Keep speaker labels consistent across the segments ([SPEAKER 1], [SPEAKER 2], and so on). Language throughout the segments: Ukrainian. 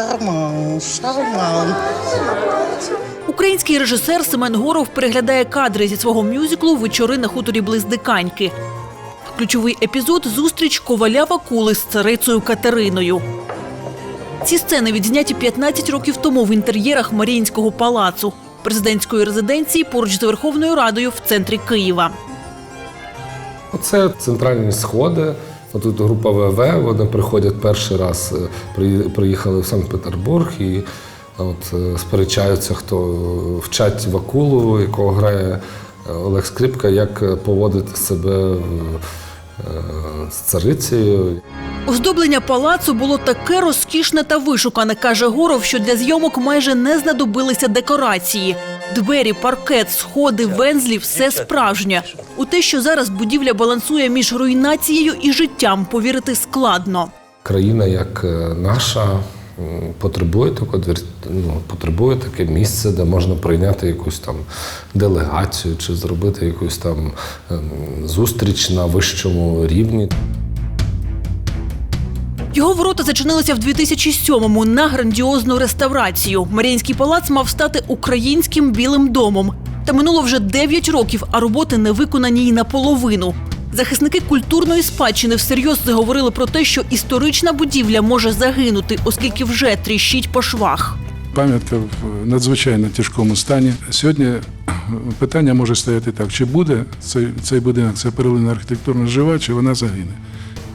[SPEAKER 1] Шарман, шарман.
[SPEAKER 2] Український режисер Семен Горов переглядає кадри зі свого мюзиклу Вечори на хуторі Близдиканьки. Ключовий епізод зустріч коваля Вакули з царицею Катериною. Ці сцени відзняті 15 років тому в інтер'єрах Маріїнського палацу, президентської резиденції поруч з Верховною Радою в центрі Києва.
[SPEAKER 3] Це центральні сходи. Тут група ВВ, вони приходять перший раз, е, при- приїхали в Санкт-Петербург і от, е, сперечаються, хто вчать Вакулу, якого грає е, Олег Скрипка, як е, поводити себе е, з царицею.
[SPEAKER 2] Оздоблення палацу було таке розкішне та вишукане, каже Горов, що для зйомок майже не знадобилися декорації. Двері, паркет, сходи, вензлі все справжнє. У те, що зараз будівля балансує між руйнацією і життям, повірити складно.
[SPEAKER 3] Країна, як е, наша, потребує двір- ну, потребує таке місце, де можна прийняти якусь там делегацію чи зробити якусь там ем, зустріч на вищому рівні.
[SPEAKER 2] Його ворота зачинилися в 2007-му на грандіозну реставрацію. Маріїнський палац мав стати українським білим домом. Та минуло вже 9 років, а роботи не виконані й наполовину. Захисники культурної спадщини всерйоз заговорили про те, що історична будівля може загинути, оскільки вже тріщить по швах.
[SPEAKER 4] Пам'ятка в надзвичайно тяжкому стані. Сьогодні питання може стояти так: чи буде цей, цей будинок, ця перлина архітектурно жива, чи вона загине.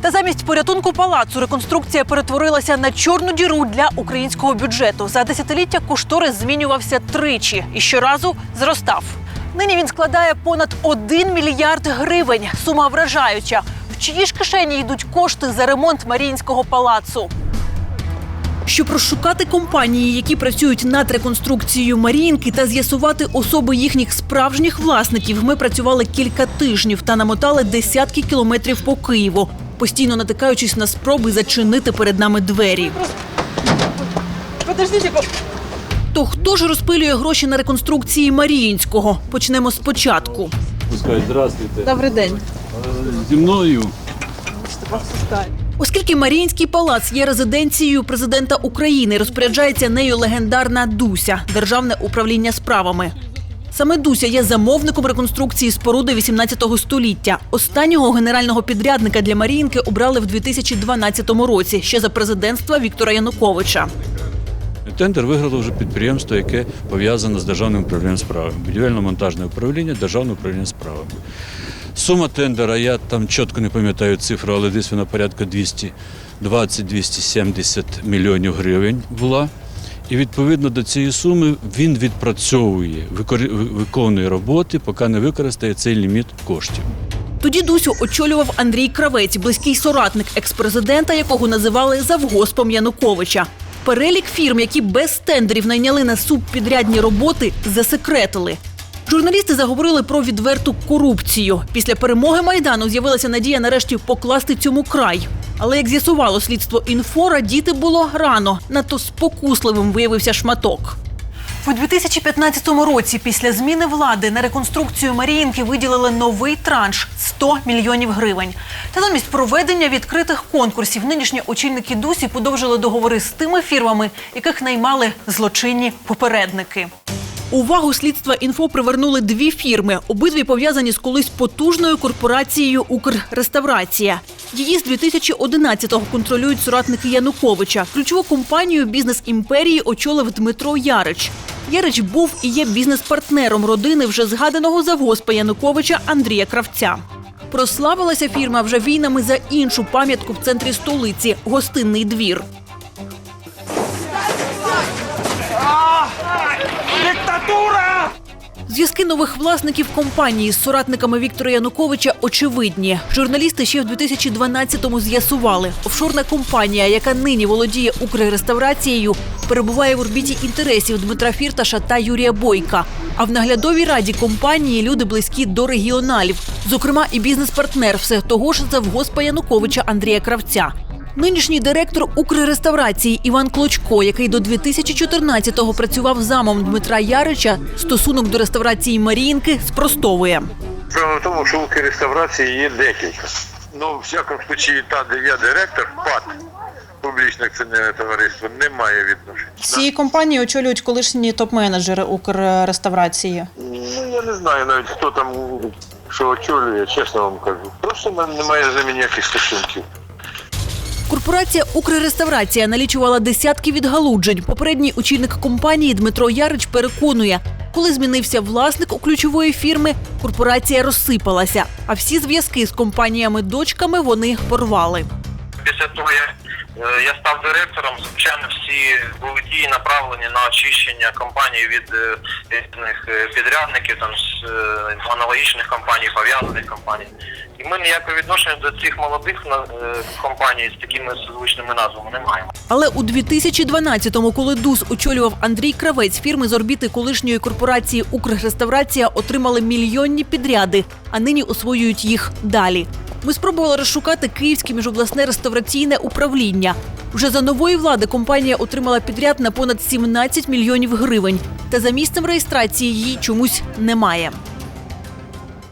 [SPEAKER 2] Та замість порятунку палацу реконструкція перетворилася на чорну діру для українського бюджету. За десятиліття кошторис змінювався тричі і щоразу зростав. Нині він складає понад 1 мільярд гривень. Сума вражаюча. В чиї ж кишені йдуть кошти за ремонт Маріїнського палацу? Щоб розшукати компанії, які працюють над реконструкцією Маріїнки, та з'ясувати особи їхніх справжніх власників, ми працювали кілька тижнів та намотали десятки кілометрів по Києву, постійно натикаючись на спроби зачинити перед нами двері. То хто ж розпилює гроші на реконструкції Маріїнського? Почнемо спочатку.
[SPEAKER 5] Пускай, здравствуйте.
[SPEAKER 2] Добрий день.
[SPEAKER 5] Зі мною
[SPEAKER 2] Оскільки Маріїнський палац є резиденцією президента України, розпоряджається нею легендарна Дуся Державне управління справами. Саме Дуся є замовником реконструкції споруди 18 століття. Останнього генерального підрядника для Маріїнки обрали в 2012 році, ще за президентства Віктора Януковича.
[SPEAKER 5] тендер виграло вже підприємство, яке пов'язане з державним управлінням справами. Будівельно-монтажне управління, державне управління справами. Сума тендера, я там чітко не пам'ятаю цифру, але десь вона порядка 220-270 мільйонів гривень була. І відповідно до цієї суми він відпрацьовує, виконує роботи, поки не використає цей ліміт коштів.
[SPEAKER 2] Тоді Дусю очолював Андрій Кравець, близький соратник експрезидента, якого називали завгоспом Януковича. Перелік фірм, які без тендерів найняли на субпідрядні роботи, засекретили. Журналісти заговорили про відверту корупцію. Після перемоги майдану з'явилася надія нарешті покласти цьому край. Але як з'ясувало слідство інфо, радіти було рано. Надто спокусливим виявився шматок. У 2015 році, після зміни влади, на реконструкцію Маріїнки виділили новий транш 100 мільйонів гривень. Та замість проведення відкритих конкурсів нинішні очільники Дусі подовжили договори з тими фірмами, яких наймали злочинні попередники. Увагу слідства інфо привернули дві фірми, обидві пов'язані з колись потужною корпорацією Укрреставрація. Її з 2011-го контролюють соратники Януковича. Ключову компанію бізнес імперії очолив Дмитро Ярич. Ярич був і є бізнес-партнером родини вже згаданого завгоспа Януковича Андрія Кравця. Прославилася фірма вже війнами за іншу пам'ятку в центрі столиці гостинний двір. Зв'язки нових власників компанії з соратниками Віктора Януковича очевидні. Журналісти ще в 2012-му з'ясували, офшорна компанія, яка нині володіє Укрреставрацією, перебуває в орбіті інтересів Дмитра Фірташа та Юрія Бойка. А в наглядовій раді компанії люди близькі до регіоналів, зокрема і бізнес-партнер все того ж завгоспа Януковича Андрія Кравця. Нинішній директор Укрреставрації Іван Клочко, який до 2014-го працював замом Дмитра Ярича, стосунок до реставрації Маріїнки спростовує.
[SPEAKER 6] Справа в тому, що у реставрації є декілька.
[SPEAKER 1] Ну, в всякому случаї, та, де я директор, ПАТ, публічне акціонерне товариство, не має відношення.
[SPEAKER 6] Ці компанії очолюють колишні топ-менеджери Укрреставрації.
[SPEAKER 1] Ну, я не знаю навіть, хто там що очолює, чесно вам кажу. Просто в мене немає за мене ніяких стосунків.
[SPEAKER 2] Корпорація Укрреставрація налічувала десятки відгалуджень. Попередній очільник компанії Дмитро Ярич переконує, коли змінився власник у ключової фірми, корпорація розсипалася, а всі зв'язки з компаніями-дочками вони порвали.
[SPEAKER 7] Після того, як я став директором, звичайно, всі були дії направлені на очищення компанії від е, різних е, підрядників, там е, аналогічних компаній, пов'язаних компаній. І ми ніякого відношення до цих молодих е, компаній з такими звичними назвами не маємо.
[SPEAKER 2] Але у 2012-му, коли ДУС очолював Андрій Кравець, фірми з орбіти колишньої корпорації Укрреставрація отримали мільйонні підряди, а нині освоюють їх далі. Ми спробували розшукати Київське міжобласне реставраційне управління. Вже за нової влади компанія отримала підряд на понад 17 мільйонів гривень. Та за місцем реєстрації її чомусь немає.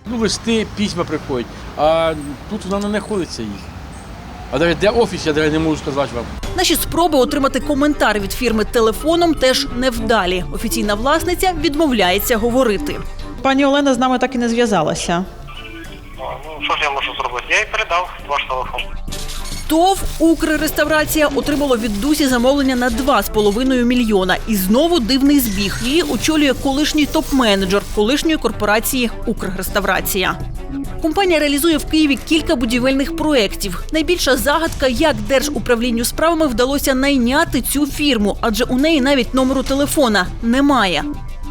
[SPEAKER 8] Ну, листи, письма приходять, а тут вона не знаходиться їх. А навіть де офіс, я навіть не можу сказати вам.
[SPEAKER 2] Наші спроби отримати коментар від фірми телефоном теж невдалі. Офіційна власниця відмовляється говорити.
[SPEAKER 6] Пані Олена з нами так і не зв'язалася.
[SPEAKER 7] Що ж я можу зробити? Я їй передав ваш телефон.
[SPEAKER 2] ТОВ «Укрреставрація» отримало від Дусі замовлення на 2,5 мільйона. І знову дивний збіг. Її очолює колишній топ-менеджер колишньої корпорації «Укрреставрація». Компанія реалізує в Києві кілька будівельних проєктів. Найбільша загадка, як Держуправлінню справами вдалося найняти цю фірму, адже у неї навіть номеру телефона немає.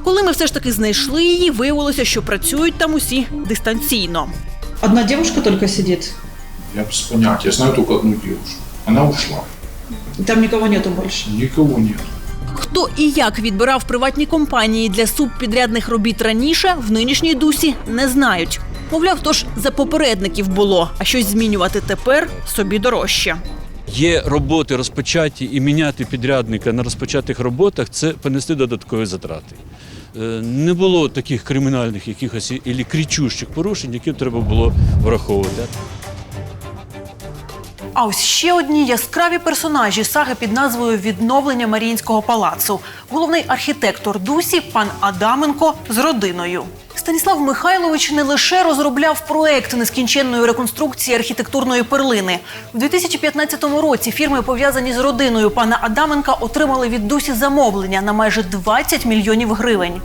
[SPEAKER 2] Коли ми все ж таки знайшли її, виявилося, що працюють там усі дистанційно.
[SPEAKER 6] Одна дівчинка тільки сидить.
[SPEAKER 9] Я без понятия. Я знаю только одну девушку. Она ушла.
[SPEAKER 6] Там нікого нету більше.
[SPEAKER 9] Никого нет.
[SPEAKER 2] Хто і як відбирав приватні компанії для субпідрядних робіт раніше, в нинішній дусі не знають. Мовляв, то ж за попередників було, а щось змінювати тепер собі дорожче.
[SPEAKER 5] Є роботи розпочаті і міняти підрядника на розпочатих роботах це понести додаткові затрати. Е, Не було таких кримінальних якихось і- кричущих порушень, які треба було враховувати.
[SPEAKER 2] А ось ще одні яскраві персонажі саги під назвою Відновлення Маріїнського палацу. Головний архітектор Дусі пан Адаменко з родиною. Станіслав Михайлович не лише розробляв проект нескінченної реконструкції архітектурної перлини. У 2015 році фірми, пов'язані з родиною пана Адаменка, отримали від Дусі замовлення на майже 20 мільйонів гривень.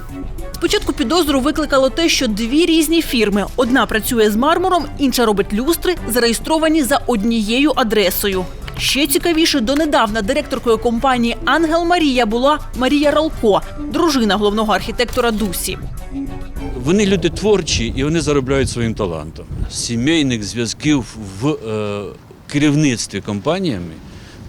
[SPEAKER 2] Спочатку підозру викликало те, що дві різні фірми: одна працює з мармуром, інша робить люстри, зареєстровані за однією адресою. Ще цікавіше, донедавна директоркою компанії Ангел Марія була Марія Ралко, дружина головного архітектора Дусі.
[SPEAKER 5] Вони люди творчі і вони заробляють своїм талантом. Сімейних зв'язків в е, керівництві компаніями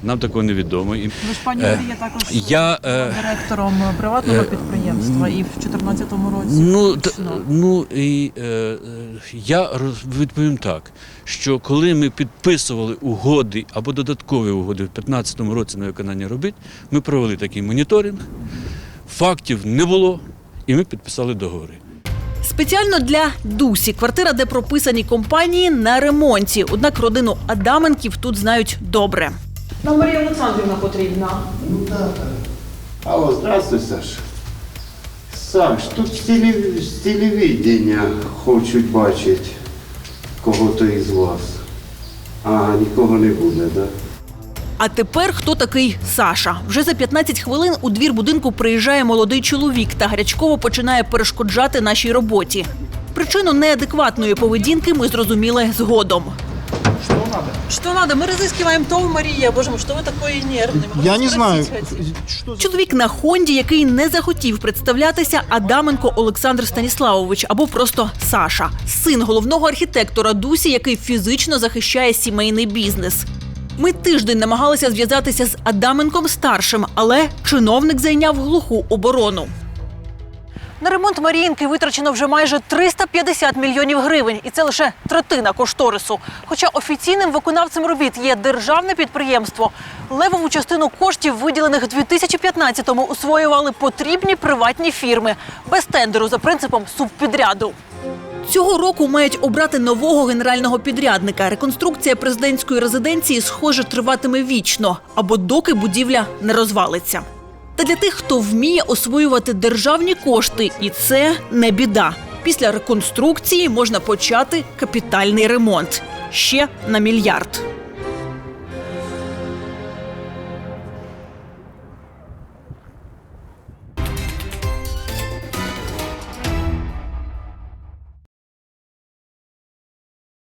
[SPEAKER 5] нам такого невідомо. І,
[SPEAKER 6] Ви ж пані
[SPEAKER 5] Е,
[SPEAKER 6] Марія також
[SPEAKER 5] я, е,
[SPEAKER 6] директором приватного
[SPEAKER 5] е,
[SPEAKER 6] підприємства і в 2014 році.
[SPEAKER 5] Ну, т-
[SPEAKER 6] точно.
[SPEAKER 5] ну і е, я відповім так, що коли ми підписували угоди або додаткові угоди в 2015 році на виконання робіт, ми провели такий моніторинг, фактів не було, і ми підписали договори.
[SPEAKER 2] Спеціально для Дусі квартира, де прописані компанії на ремонті. Однак родину Адаменків тут знають добре.
[SPEAKER 6] Нам Марія Олександрівна потрібна.
[SPEAKER 10] Алло, здравствуй, Саша. Саш, тут з, телев... з телевидення хочуть бачити кого-то із вас. А, нікого не буде, так? Да?
[SPEAKER 2] А тепер хто такий Саша? Вже за 15 хвилин у двір будинку приїжджає молодий чоловік та гарячково починає перешкоджати нашій роботі. Причину неадекватної поведінки ми зрозуміли згодом.
[SPEAKER 6] Что надо? Мы разыскиваем ТОВ Мария. Боже мой, что вы такой нервный? Мы
[SPEAKER 11] Я
[SPEAKER 6] вас
[SPEAKER 11] не знаю,
[SPEAKER 6] спросить хотим.
[SPEAKER 11] что за...
[SPEAKER 2] Чоловік на Хонді, який не захотів представлятися, Адаменко Олександр Станіславович або просто Саша, син головного архітектора Дусі, який фізично захищає сімейний бізнес. Ми тиждень намагалися зв'язатися з Адаменком старшим, але чиновник зайняв глуху оборону. На ремонт Маріїнки витрачено вже майже 350 мільйонів гривень, і це лише третина кошторису. Хоча офіційним виконавцем робіт є державне підприємство, левову частину коштів, виділених у 2015-му, усвоювали потрібні приватні фірми без тендеру за принципом субпідряду. Цього року мають обрати нового генерального підрядника. Реконструкція президентської резиденції, схоже, триватиме вічно або доки будівля не розвалиться. Та для тих, хто вміє освоювати державні кошти, і це не біда. Після реконструкції можна почати капітальний ремонт ще на мільярд.